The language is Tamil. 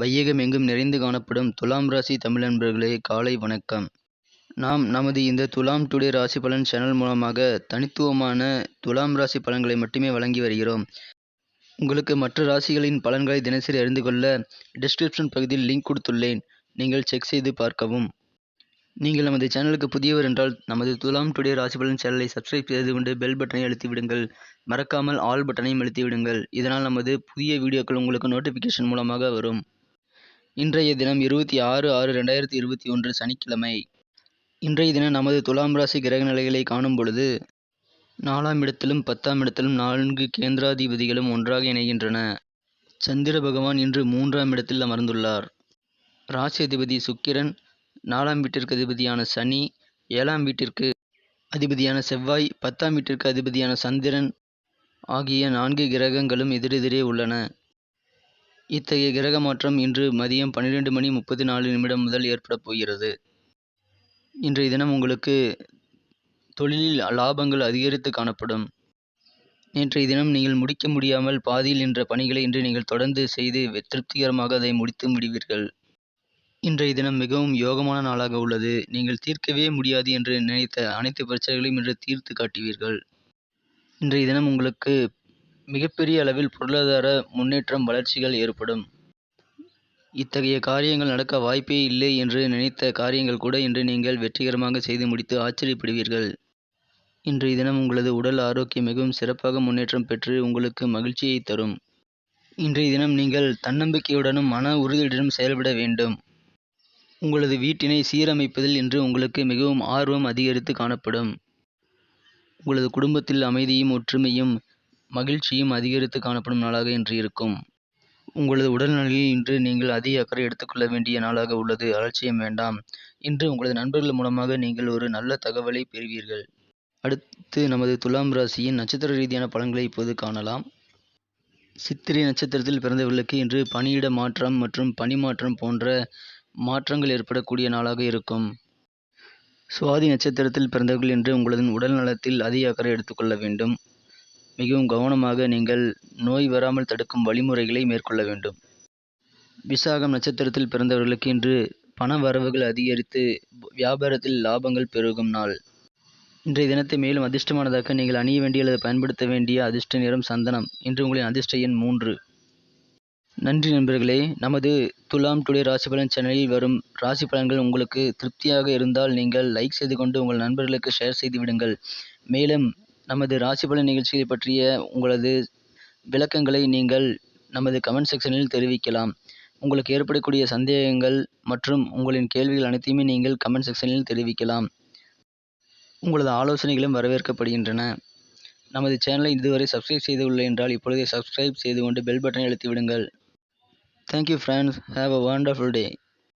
வையகம் எங்கும் நிறைந்து காணப்படும் துலாம் ராசி தமிழ் நண்பர்களே காலை வணக்கம். நாம் நமது இந்த துலாம் டுடே ராசி பலன் சேனல் மூலமாக தனித்துவமான துலாம் ராசி பலன்களை மட்டுமே வழங்கி வருகிறோம். உங்களுக்கு மற்ற ராசிகளின் பலன்களை தினசரி அறிந்து கொள்ள டிஸ்கிரிப்ஷன் பகுதியில் லிங்க் கொடுத்துள்ளேன். நீங்கள் செக் செய்து பார்க்கவும். நீங்கள் நமது சேனலுக்கு புதியவர் என்றால் நமது துலாம் டுடே ராசி பலன் சேனலை சப்ஸ்கிரைப் செய்து கொண்டு பெல் பட்டனை அழுத்தி விடுங்கள். மறக்காமல் ஆல் பட்டனையும் அழுத்தி விடுங்கள். இதனால் நமது புதிய வீடியோக்கள் உங்களுக்கு நோட்டிஃபிகேஷன் மூலமாக வரும். இன்றைய தினம் இருபத்தி ஆறு ஆறு ரெண்டாயிரத்தி இருபத்தி ஒன்று சனிக்கிழமை. இன்றைய தினம் நமது துலாம் ராசி கிரக நிலைகளை காணும் பொழுது நாலாம் இடத்திலும் பத்தாம் இடத்திலும் நான்கு கேந்திராதிபதிகளும் ஒன்றாக இணைகின்றன. சந்திர பகவான் இன்று மூன்றாம் இடத்தில் அமர்ந்துள்ளார். ராசி அதிபதி சுக்கிரன் நாலாம் வீட்டிற்கு அதிபதியான சனி ஏழாம் வீட்டிற்கு அதிபதியான செவ்வாய் பத்தாம் வீட்டிற்கு அதிபதியான சந்திரன் ஆகிய நான்கு கிரகங்களும் எதிரெதிரே உள்ளன. இத்தகைய கிரக மாற்றம் இன்று மதியம் பன்னிரெண்டு மணி முப்பத்தி நாலு நிமிடம் முதல் ஏற்படப் போகிறது. இன்றைய தினம் உங்களுக்கு தொழிலில் லாபங்கள் அதிகரித்து காணப்படும். நேற்றைய தினம் நீங்கள் முடிக்க முடியாமல் பாதியில் நின்ற பணிகளை இன்று நீங்கள் தொடர்ந்து செய்து திருப்திகரமாக அதை முடித்து முடிவீர்கள். இன்றைய தினம் மிகவும் யோகமான நாளாக உள்ளது. நீங்கள் தீர்க்கவே முடியாது என்று நினைத்த அனைத்து பிரச்சனைகளையும் இன்று தீர்த்து காட்டுவீர்கள். இன்றைய தினம் உங்களுக்கு மிகப்பெரிய அளவில் பொருளாதார முன்னேற்றம் வளர்ச்சிகள் ஏற்படும். இத்தகைய காரியங்கள் நடக்க வாய்ப்பே இல்லை என்று நினைத்த காரியங்கள் கூட இன்று நீங்கள் வெற்றிகரமாக செய்து முடித்து ஆச்சரியப்படுவீர்கள். இன்றைய தினம் உங்களது உடல் ஆரோக்கியம் மிகவும் சிறப்பாக முன்னேற்றம் பெற்று உங்களுக்கு மகிழ்ச்சியை தரும். இன்றைய தினம் நீங்கள் தன்னம்பிக்கையுடனும் மன உறுதியுடனும் செயல்பட வேண்டும். உங்களது வீட்டினை சீரமைப்பதில் இன்று உங்களுக்கு மிகவும் ஆர்வம் அதிகரித்து காணப்படும். உங்களது குடும்பத்தில் அமைதியும் ஒற்றுமையும் மகிழ்ச்சியும் அதிகரித்து காணப்படும் நாளாக இன்று இருக்கும். உங்களது உடல்நலையில் இன்று நீங்கள் அதிக அக்கறை எடுத்துக்கொள்ள வேண்டிய நாளாக உள்ளது. அலட்சியம் வேண்டாம். இன்று உங்களது நண்பர்கள் மூலமாக நீங்கள் ஒரு நல்ல தகவலை பெறுவீர்கள். அடுத்து நமது துலாம் ராசியின் நட்சத்திர ரீதியான பலன்களை இப்போது காணலாம். சித்திரை நட்சத்திரத்தில் பிறந்தவர்களுக்கு இன்று பணியிட மாற்றம் மற்றும் பணிமாற்றம் போன்ற மாற்றங்கள் ஏற்படக்கூடிய நாளாக இருக்கும். சுவாதி நட்சத்திரத்தில் பிறந்தவர்கள் என்று உங்களது உடல் நலத்தில் அதிக அக்கறை எடுத்துக்கொள்ள வேண்டும். மிகவும் கவனமாக நீங்கள் நோய் வராமல் தடுக்கும் வழிமுறைகளை மேற்கொள்ள வேண்டும். விசாகம் நட்சத்திரத்தில் பிறந்தவர்களுக்கு இன்று பண வரவுகள் அதிகரித்து வியாபாரத்தில் லாபங்கள் பெருகும் நாள். இன்றைய தினத்தை மேலும் அதிர்ஷ்டமானதாக்க நீங்கள் அணிய வேண்டிய அல்லது பயன்படுத்த வேண்டிய அதிர்ஷ்ட நிறம் சந்தனம். இன்று உங்களின் அதிர்ஷ்ட எண் மூன்று. நன்றி நண்பர்களே நமது துலாம் டுடே ராசி பலன் சேனலில் வரும் ராசி பலன்கள் உங்களுக்கு திருப்தியாக இருந்தால் நீங்கள் லைக் செய்து கொண்டு உங்கள் நண்பர்களுக்கு ஷேர் செய்து விடுங்கள். மேலும் நமது ராசிபலன் நிகழ்ச்சியை நிகழ்ச்சிகளை பற்றிய உங்களது விளக்கங்களை நீங்கள் நமது கமெண்ட் செக்ஷனில் தெரிவிக்கலாம். உங்களுக்கு ஏற்படக்கூடிய சந்தேகங்கள் மற்றும் உங்களின் கேள்விகள் அனைத்தையுமே நீங்கள் கமெண்ட் செக்ஷனில் தெரிவிக்கலாம். உங்களது ஆலோசனைகளும் வரவேற்கப்படுகின்றன. நமது சேனலை இதுவரை சப்ஸ்கிரைப் செய்துள்ள என்றால் இப்பொழுதே சப்ஸ்கிரைப் செய்து கொண்டு பெல் பட்டனை அழுத்தி விடுங்கள். Thank you friends have a wonderful day